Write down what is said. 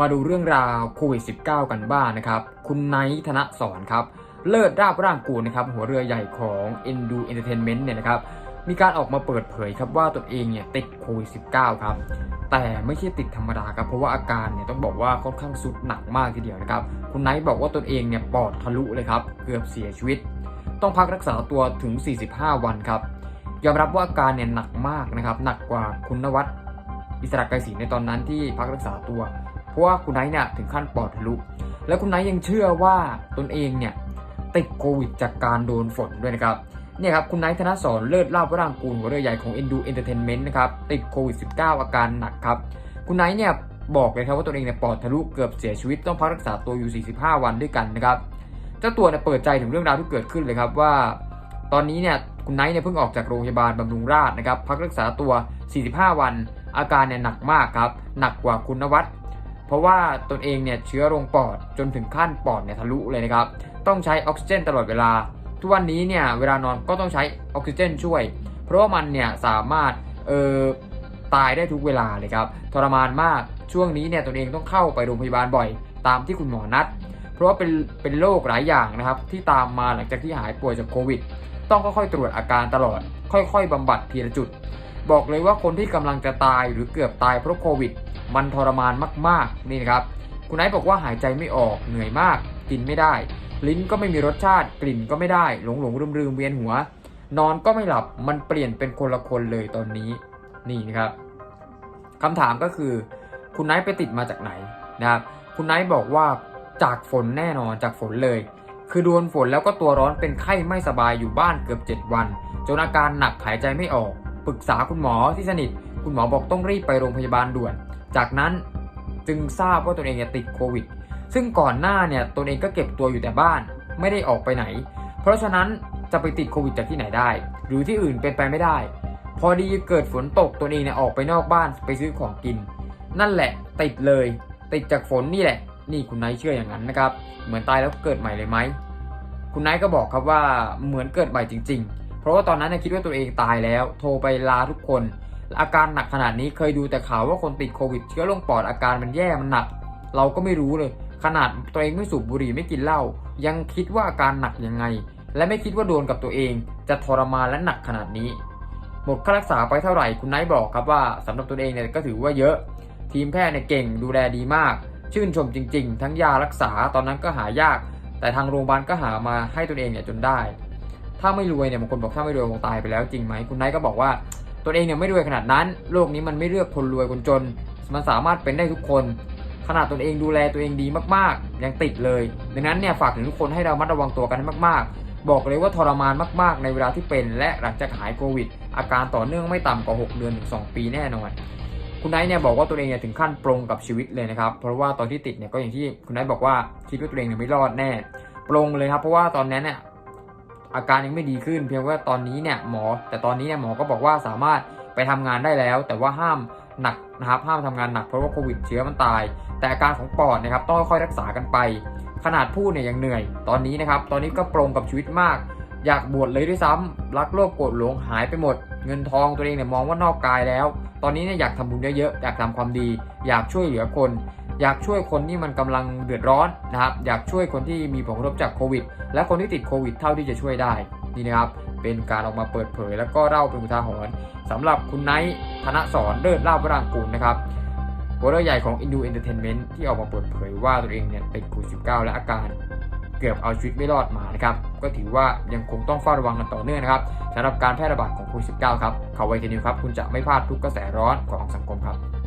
มาดูเรื่องราวโควิด -19 กันบ้างนะครับ คุณไนท์ธนสอนครับ เลิศราบร่างกูนะครับ หัวเรือใหญ่ของ Endu Entertainment เนี่ยนะครับ มีการออกมาเปิดเผยครับว่าตนเองเนี่ยติดโควิด -19 ครับ แต่ไม่ใช่ติดธรรมดาครับ เพราะว่าอาการเนี่ยต้องบอกว่าค่อนข้างสุดหนักมากทีเดียวนะครับ คุณไนท์บอกว่าตนเองเนี่ยปอดทะลุเลยครับ เกือบเสียชีวิต ต้องพักรักษาตัวถึง 45 วันครับ ยอมรับว่าอาการเนี่ยหนักมากนะครับ หนักกว่าคุณนวัดอิสระไกรศรีในตอนนั้นที่พักรักษาตัว เพราะว่าคุณไนท์เนี่ยถึงขั้นปอดทะลุ แล้วคุณไนท์ยังเชื่อว่าตนเองเนี่ยติดโควิดจากการโดนฝนด้วยนะครับเนี่ยครับคุณไนท์ธนสอนเลิศลาบวรางกูลหัวเรือใหญ่ของ Endu Entertainment นะครับติดโควิด -19 อาการหนักครับ คุณไนท์เนี่ยบอกเลยครับว่าตัวเองเนี่ยปอดทะลุเกือบเสียชีวิตต้องพักรักษาตัวอยู่ 45 วันด้วยกันนะครับเจ้าตัวเนี่ยเปิดใจถึงเรื่องราวที่เกิดขึ้นเลยครับว่า ตอนนี้เนี่ยคุณไนท์เนี่ยเพิ่งออกจากโรงพยาบาลบำรุงราษฎร์นะครับพักรักษาตัว 45 วัน อาการเนี่ยหนักมากครับหนักกว่าคุณนวัด เพราะว่าตนเองเนี่ยเชื้อลงปอดจนถึงขั้นปอดเนี่ยทะลุเลยนะครับ ต้องใช้ออกซิเจนตลอดเวลา ทุกวันนี้เนี่ยเวลานอนก็ต้องใช้ออกซิเจนช่วย เพราะว่ามันเนี่ยสามารถเอ่อตายได้ทุกเวลาเลยครับทรมานมากช่วงนี้เนี่ยตนเองต้องเข้าไปโรงพยาบาลบ่อย ตามที่คุณหมอนัด เพราะว่าเป็นเป็นโรคหลายอย่างนะครับ ที่ตามมาหลังจากที่หายป่วยจากโควิด ต้องค่อยๆตรวจอาการตลอด ค่อย ๆบำบัดทีละจุด บอกเลยว่าคนที่กำลังจะตายหรือเกือบตายเพราะโควิด มันทรมานมากๆนี่นะครับคุณไอซ์บอกว่าหายใจไม่ออกเหนื่อยมาก กินไม่ได้ ลิ้นก็ไม่มีรสชาติกลิ่นก็ไม่ได้ หลงหลงลืมลืมเวียนหัว นอนก็ไม่หลับมันเปลี่ยนเป็นคนละคนเลยตอนนี้นี่นะครับคำถามก็คือ คุณไนท์ไปติดมาจากไหนนะครับคุณไนท์บอกว่าจากฝนแน่นอนจากฝนเลย คือโดนฝนแล้วก็ตัวร้อนเป็นไข้ไม่สบายอยู่บ้านเกือบ 7 วัน จนอาการหนักหายใจไม่ออก ปรึกษาคุณหมอที่สนิท คุณหมอบอกต้องรีบไปโรงพยาบาลด่วน จากนั้นจึงทราบว่าตนเองติดโควิด ซึ่งก่อนหน้าเนี่ยตนเองก็เก็บตัวอยู่แต่บ้าน ไม่ได้ออกไปไหน เพราะฉะนั้นจะไปติดโควิดจากที่ไหนได้ หรือที่อื่นเป็นไปไม่ได้ พอดีเกิดฝนตกตนเองเนี่ยออกไปนอกบ้านไปซื้อของกิน นั่นแหละติดเลย ติดจากฝนนี่แหละ นี่คุณนท์เชื่ออย่างนั้นนะครับ เหมือนตายแล้วเกิดใหม่เลยไหมคุณนท์ก็บอกครับว่าเหมือนเกิดใหม่จริง ๆ เพราะว่าตอนนั้นนยคิดว่าตัวเองตายแล้ว โทรไปลาทุกคน อาการหนักขนาดนี้เคยดูแต่ข่าวว่าคนติดโควิดเชื้อลงปอดอาการมันแย่มันหนัก เราก็ไม่รู้เลย ขนาดตัวเองไม่สูบบุหรี่ไม่กินเหล้ายังคิดว่าอาการหนักยังไง และไม่คิดว่าโดนกับตัวเอง จะทรมานและหนักขนาดนี้ หมดค่ารักษาไปเท่าไหร่คุณไนท์บอกครับว่าสำหรับตัวเองเนี่ยก็ถือว่าเยอะ ทีมแพทย์เนี่ยเก่งดูแลดีมาก ชื่นชมจริง ๆ ทั้งยารักษาตอนนั้นก็หายาก แต่ทางโรงพยาบาลก็หามาให้ตัวเองเนี่ยจนได้ ถ้าไม่รวยเนี่ยบางคนบอกถ้าไม่รวยคงตายไปแล้วจริงไหมคุณไนท์ก็บอกว่าตัวเองเนี่ยไม่รวยขนาดนั้น โลกนี้มันไม่เลือกคนรวยคนจน มันสามารถเป็นได้ทุกคน ขนาดตนเองดูแลตัวเองดีมากๆ ยังติดเลย ดังนั้นเนี่ยฝากถึงทุกคนให้เรามัดระวังตัวกันให้มาก ๆ บอกเลยว่าทรมานมาก ๆ ในเวลาที่เป็น และหลังจากหายโควิด อาการต่อเนื่องไม่ต่ำกว่า 6 เดือนถึง 2 ปีแน่นอน คุณไนท์เนี่ยบอกว่าตัวเองเนี่ยถึงขั้นปรงกับชีวิตเลยนะครับ เพราะว่าตอนที่ติดเนี่ยก็อย่างที่คุณไนท์บอกว่าคิดว่าตัวเองเนี่ยไม่รอดแน่ ปรงเลยครับ เพราะว่าตอนนั้นเนี่ย อาการยังไม่ดีขึ้น เพียงว่าตอนนี้เนี่ยหมอ แต่ตอนนี้เนี่ยหมอก็บอกว่าสามารถไปทำงานได้แล้ว แต่ว่าห้ามหนักนะครับห้ามทำงานหนักเพราะว่าโควิดเชื้อมันตาย แต่อาการของปอดนะครับต้องค่อยรักษากันไป ขนาดพูดเนี่ยยังเหนื่อย ตอนนี้นะครับตอนนี้ก็ปรงกับชีวิตมาก อยากบวชเลยด้วยซ้ำรักโลภโกรธหลงหายไปหมด เงินทองตัวเองเนี่ยมองว่านอกกายแล้ว ตอนนี้เนี่ยอยากทำบุญเยอะๆอยากทำความดี อยากช่วยเหลือคน อยากช่วยคนที่มันกำลังเดือดร้อนนะครับ อยากช่วยคนที่มีผลกระทบจากโควิด และคนที่ติดโควิดเท่าที่จะช่วยได้นี่นะครับ เป็นการออกมาเปิดเผย แล้วก็เล่าเป็นอุทาหรณ์สำหรับคุณไนท์ธนสอนเลิศลาบวรางกูลนะครับหัวเรือใหญ่ของ Indu Entertainment ที่ออกมาเปิดเผยว่าตัวเองเนี่ยติดโควิด -19 และอาการเกือบเอาชีวิตไม่รอดมานะครับ ก็ถือว่ายังคงต้องเฝ้าระวังกันต่อเนื่องนะครับสำหรับการแพร่ระบาดของโควิด -19 ครับ เขาไวทีนิวครับ คุณจะไม่พลาดทุกกระแสร้อนของสังคมครับ